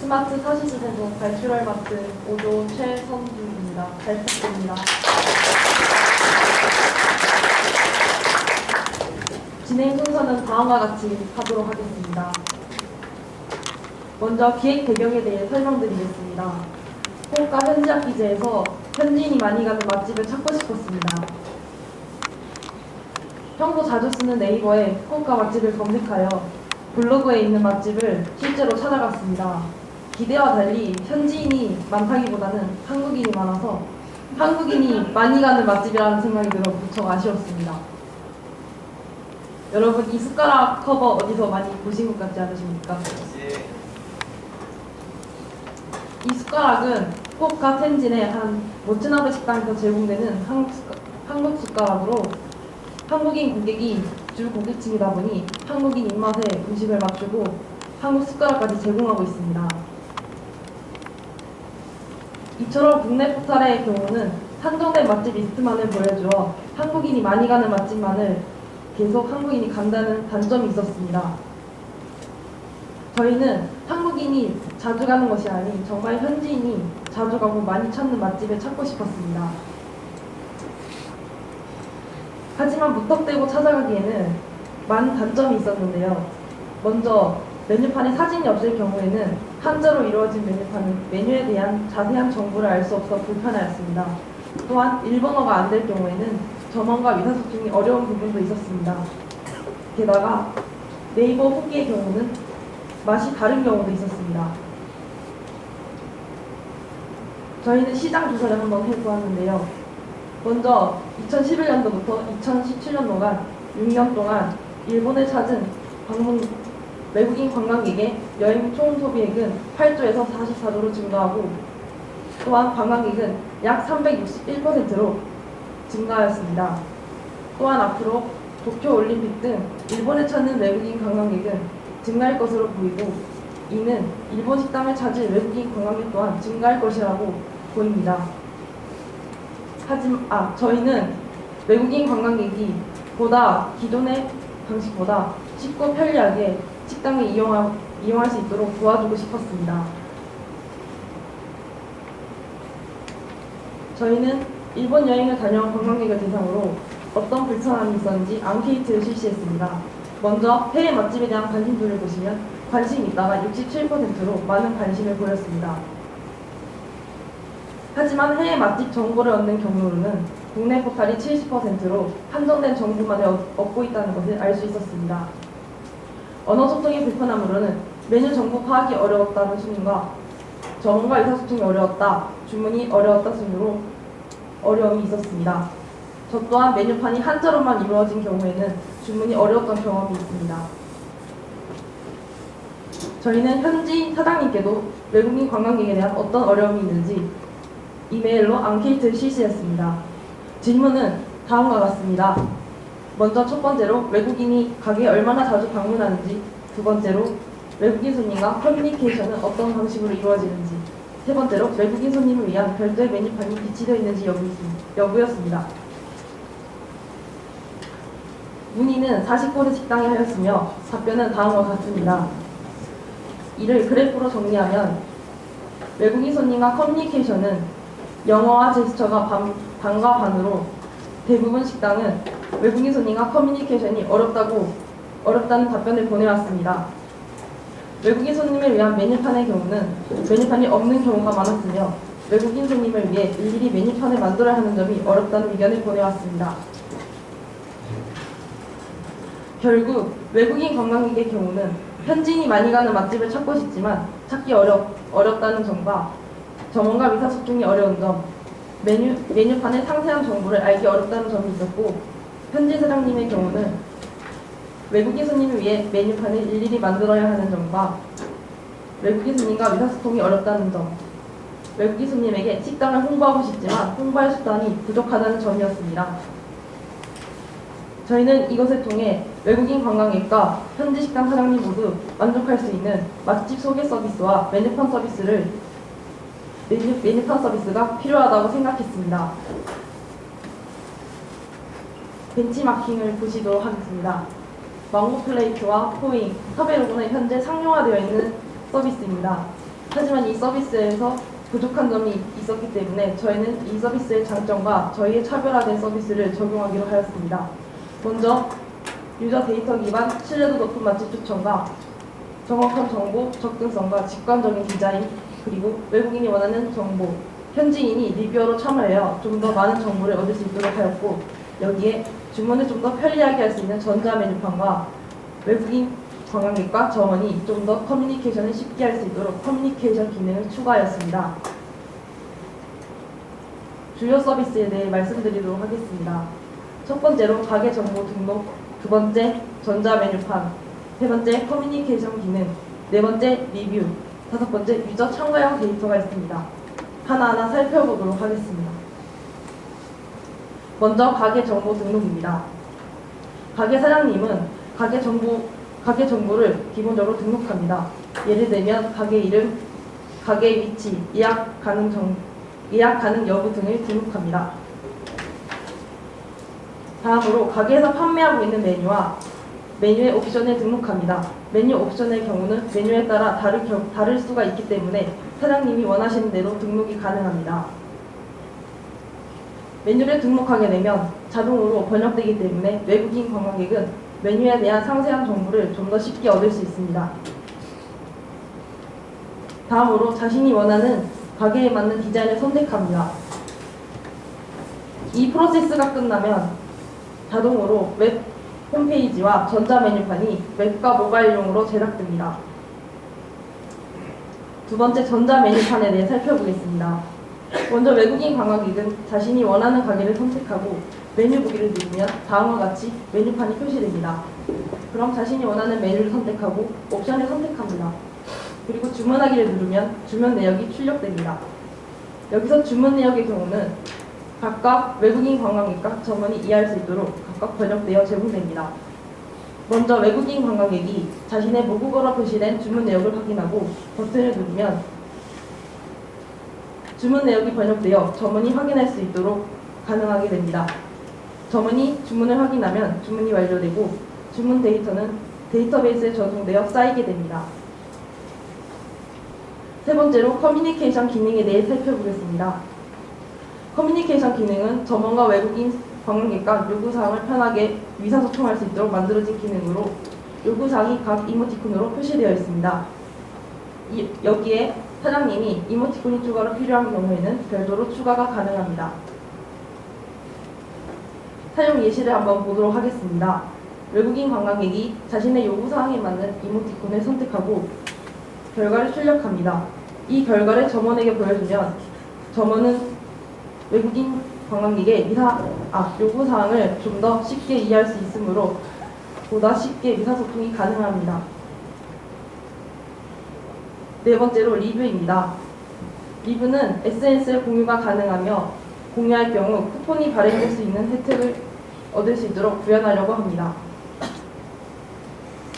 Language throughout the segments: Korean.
스마트 사시시대도 발출을 맡은 5조 최선주입니다. 잘 부탁드립니다. 진행 순서는 다음과 같이 하도록 하겠습니다. 먼저 기획 배경에 대해 설명드리겠습니다. 호가 현지학 기재에서 현지인이 많이 가는 맛집을 찾고 싶었습니다. 평소 자주 쓰는 네이버에 후쿠오카 맛집을 검색하여 블로그에 있는 맛집을 실제로 찾아갔습니다. 기대와 달리 현지인이 많다기보다는 한국인이 많아서 한국인이 많이 가는 맛집이라는 생각이 들어 무척 아쉬웠습니다. 여러분 이 숟가락 커버 어디서 많이 보신 것 같지 않으십니까? 이 숟가락은 후쿠오카 텐진의 한 모츠나베 식당에서 제공되는 한국 숟가락으로 한국인 고객이 주 고객층이다 보니 한국인 입맛에 음식을 맞추고 한국 숟가락까지 제공하고 있습니다. 이처럼 국내 포탈의 경우는 한정된 맛집 리스트만을 보여주어 한국인이 많이 가는 맛집만을 계속 한국인이 간다는 단점이 있었습니다. 저희는 한국인이 자주 가는 것이 아닌 정말 현지인이 자주 가고 많이 찾는 맛집을 찾고 싶었습니다. 하지만 무턱대고 찾아가기에는 많은 단점이 있었는데요. 먼저 메뉴판에 사진이 없을 경우에는 한자로 이루어진 메뉴판은 메뉴에 대한 자세한 정보를 알 수 없어 불편하였습니다. 또한 일본어가 안 될 경우에는 점원과 의사소통이 어려운 부분도 있었습니다. 게다가 네이버 후기의 경우는 맛이 다른 경우도 있었습니다. 저희는 시장 조사를 한번 해보았는데요. 먼저 2011년도부터 2017년도간 6년 동안 일본을 찾은 방문 외국인 관광객의 여행 총 소비액은 8조에서 44조로 증가하고 또한 관광객은 약 361%로 증가하였습니다. 또한 앞으로 도쿄 올림픽 등 일본을 찾는 외국인 관광객은 증가할 것으로 보이고 이는 일본 식당을 찾을 외국인 관광객 또한 증가할 것이라고 보입니다. 하지만 아 저희는 외국인 관광객이 보다 기존의 방식보다 쉽고 편리하게 식당을 이용하, 이용할 수 있도록 도와주고 싶었습니다. 저희는 일본 여행을 다녀온 관광객을 대상으로 어떤 불편함이 있었는지 앙케이트를 실시했습니다. 먼저 해외 맛집에 대한 관심도를 보시면 관심 있다가 67%로 많은 관심을 보였습니다. 하지만 해외 맛집 정보를 얻는 경로로는 국내 포탈이 70%로 한정된 정보만을 얻- 얻고 있다는 것을 알 수 있었습니다. 언어 소통의 불편함으로는 메뉴 정보 파악이 어려웠다는 순위가 점원과 의사소통이 어려웠다, 주문이 어려웠다 순으로 어려움이 있었습니다. 저 또한 메뉴판이 한자로만 이루어진 경우에는 주문이 어려웠던 경험이 있습니다. 저희는 현지 사장님께도 외국인 관광객에 대한 어떤 어려움이 있는지 이메일로 앙케이트를 실시했습니다. 질문은 다음과 같습니다. 먼저 첫 번째로 외국인이 가게에 얼마나 자주 방문하는지, 두 번째로 외국인 손님과 커뮤니케이션은 어떤 방식으로 이루어지는지, 세 번째로 외국인 손님을 위한 별도의 메뉴판이 비치되어 있는지 여부, 여부였습니다. 문의는 40곳의 식당에 하였으며 답변은 다음과 같습니다. 이를 그래프로 정리하면 외국인 손님과 커뮤니케이션은 영어와 제스처가 반, 반과 반으로 대부분 식당은 외국인 손님과 커뮤니케이션이 어렵다고 어렵다는 답변을 보내왔습니다. 외국인 손님을 위한 메뉴판의 경우는 메뉴판이 없는 경우가 많았으며 외국인 손님을 위해 일일이 메뉴판을 만들어야 하는 점이 어렵다는 의견을 보내왔습니다. 결국 외국인 관광객의 경우는 현지인이 많이 가는 맛집을 찾고 싶지만 찾기 어렵, 어렵다는 점과 점원과 의사소통이 어려운 점, 메뉴, 메뉴판의 상세한 정보를 알기 어렵다는 점이 있었고 현지 사장님의 경우는 외국인 손님을 위해 메뉴판을 일일이 만들어야 하는 점과 외국인 손님과 의사소통이 어렵다는 점, 외국인 손님에게 식당을 홍보하고 싶지만 홍보할 수단이 부족하다는 점이었습니다. 저희는 이것을 통해 외국인 관광객과 현지 식당 사장님 모두 만족할 수 있는 맛집 소개 서비스와 메뉴판 서비스를 메뉴판 서비스가 필요하다고 생각했습니다. 벤치마킹을 보시도록 하겠습니다. 망고 플레이트와 포잉, 타베로그는 현재 상용화되어 있는 서비스입니다. 하지만 이 서비스에서 부족한 점이 있었기 때문에 저희는 이 서비스의 장점과 저희의 차별화된 서비스를 적용하기로 하였습니다. 먼저 유저 데이터 기반 신뢰도 높은 맛집 추천과 정확한 정보, 접근성과 직관적인 디자인, 그리고 외국인이 원하는 정보, 현지인이 리뷰어로 참여하여 좀더 많은 정보를 얻을 수 있도록 하였고 여기에 주문을 좀 더 편리하게 할 수 있는 전자 메뉴판과 외국인 관광객과 점원이 좀 더 커뮤니케이션을 쉽게 할 수 있도록 커뮤니케이션 기능을 추가하였습니다. 주요 서비스에 대해 말씀드리도록 하겠습니다. 첫 번째로 가게 정보 등록, 두 번째 전자 메뉴판, 세 번째 커뮤니케이션 기능, 네 번째 리뷰, 다섯 번째 유저 참가형 데이터가 있습니다. 하나하나 살펴보도록 하겠습니다. 먼저 가게 정보 등록입니다. 가게 사장님은 가게 정보 가게 정보를 기본적으로 등록합니다. 예를 들면 가게 이름, 가게 위치, 예약 가능 정 예약 가능 여부 등을 등록합니다. 다음으로 가게에서 판매하고 있는 메뉴와 메뉴의 옵션을 등록합니다. 메뉴 옵션의 경우는 메뉴에 따라 다를, 겨- 다를 수가 있기 때문에 사장님이 원하시는 대로 등록이 가능합니다. 메뉴를 등록하게 되면 자동으로 번역되기 때문에 외국인 관광객은 메뉴에 대한 상세한 정보를 좀 더 쉽게 얻을 수 있습니다. 다음으로 자신이 원하는 가게에 맞는 디자인을 선택합니다. 이 프로세스가 끝나면 자동으로 웹 홈페이지와 전자 메뉴판이 웹과 모바일용으로 제작됩니다. 두 번째 전자 메뉴판에 대해 살펴보겠습니다. 먼저 외국인 관광객은 자신이 원하는 가게를 선택하고 메뉴 보기를 누르면 다음과 같이 메뉴판이 표시됩니다. 그럼 자신이 원하는 메뉴를 선택하고 옵션을 선택합니다. 그리고 주문하기를 누르면 주문 내역이 출력됩니다. 여기서 주문 내역의 경우는 각각 외국인 관광객과 점원이 이해할 수 있도록 각각 번역되어 제공됩니다. 먼저 외국인 관광객이 자신의 모국어로 표시된 주문 내역을 확인하고 버튼을 누르면 주문 내역이 번역되어 점원이 확인할 수 있도록 가능하게 됩니다. 점원이 주문을 확인하면 주문이 완료되고 주문 데이터는 데이터베이스에 저장되어 쌓이게 됩니다. 세 번째로 커뮤니케이션 기능에 대해 살펴보겠습니다. 커뮤니케이션 기능은 점원과 외국인 관광객과 요구사항을 편하게 의사소통할 수 있도록 만들어진 기능으로 요구사항이 각 이모티콘으로 표시되어 있습니다. 이- 여기에 사장님이 이모티콘이 추가로 필요한 경우에는 별도로 추가가 가능합니다. 사용 예시를 한번 보도록 하겠습니다. 외국인 관광객이 자신의 요구사항에 맞는 이모티콘을 선택하고 결과를 출력합니다. 이 결과를 점원에게 보여주면 점원은 외국인 관광객의 의사, 아, 요구 사항을 좀 더 쉽게 이해할 수 있으므로 보다 쉽게 의사소통이 가능합니다. 네 번째로 리뷰입니다. 리뷰는 SNS에 공유가 가능하며 공유할 경우 쿠폰이 발행될 수 있는 혜택을 얻을 수 있도록 구현하려고 합니다.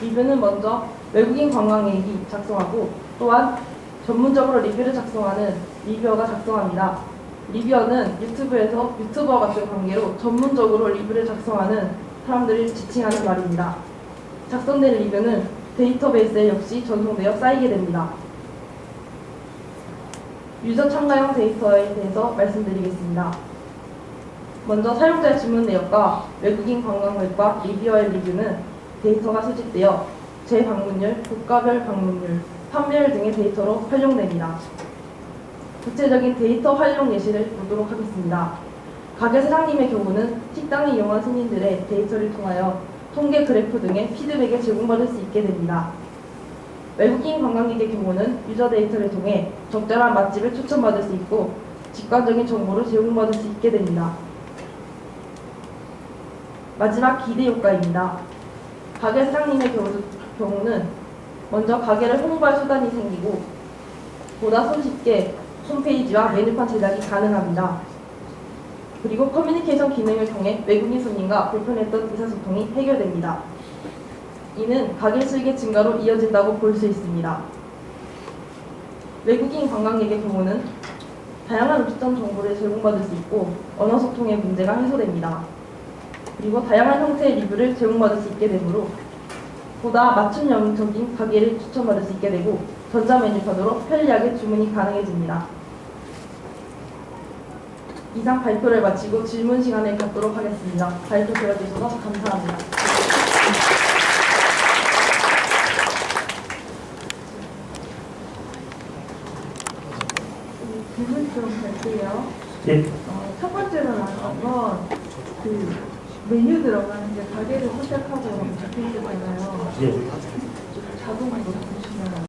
리뷰는 먼저 외국인 관광객이 작성하고 또한 전문적으로 리뷰를 작성하는 리뷰어가 작성합니다. 리뷰어는 유튜브에서 유튜버 같은 관계로 전문적으로 리뷰를 작성하는 사람들을 지칭하는 말입니다. 작성된 리뷰는 데이터베이스에 역시 전송되어 쌓이게 됩니다. 유저 참가형 데이터에 대해서 말씀드리겠습니다. 먼저 사용자의 주문 내역과 외국인 관광객과 리뷰어의 리뷰는 데이터가 수집되어 재방문율, 국가별 방문율, 판매율 등의 데이터로 활용됩니다. 구체적인 데이터 활용 예시를 보도록 하겠습니다. 가게 사장님의 경우는 식당을 이용한 손님들의 데이터를 통하여 통계 그래프 등의 피드백을 제공받을 수 있게 됩니다. 외국인 관광객의 경우는 유저 데이터를 통해 적절한 맛집을 추천받을 수 있고 직관적인 정보를 제공받을 수 있게 됩니다. 마지막 기대 효과입니다. 가게 사장님의 경우, 경우는 먼저 가게를 홍보할 수단이 생기고 보다 손쉽게 홈페이지와 메뉴판 제작이 가능합니다. 그리고 커뮤니케이션 기능을 통해 외국인 손님과 불편했던 의사소통이 해결됩니다. 이는 가게 수익의 증가로 이어진다고 볼 수 있습니다. 외국인 관광객의 경우는 다양한 음식점 정보를 제공받을 수 있고 언어 소통의 문제가 해소됩니다. 그리고 다양한 형태의 리뷰를 제공받을 수 있게 되므로 보다 맞춤형적인 가게를 추천받을 수 있게 되고 전자 메뉴판으로 편리하게 주문이 가능해집니다. 이상 발표를 마치고 질문 시간을 갖도록 하겠습니다. 발표 들어주셔서 감사합니다. 질문 좀 할게요. 예, 어, 첫 번째로 나온 건그 메뉴 들어가는 게 가게를 선택하고 적혀 있잖아요. 예.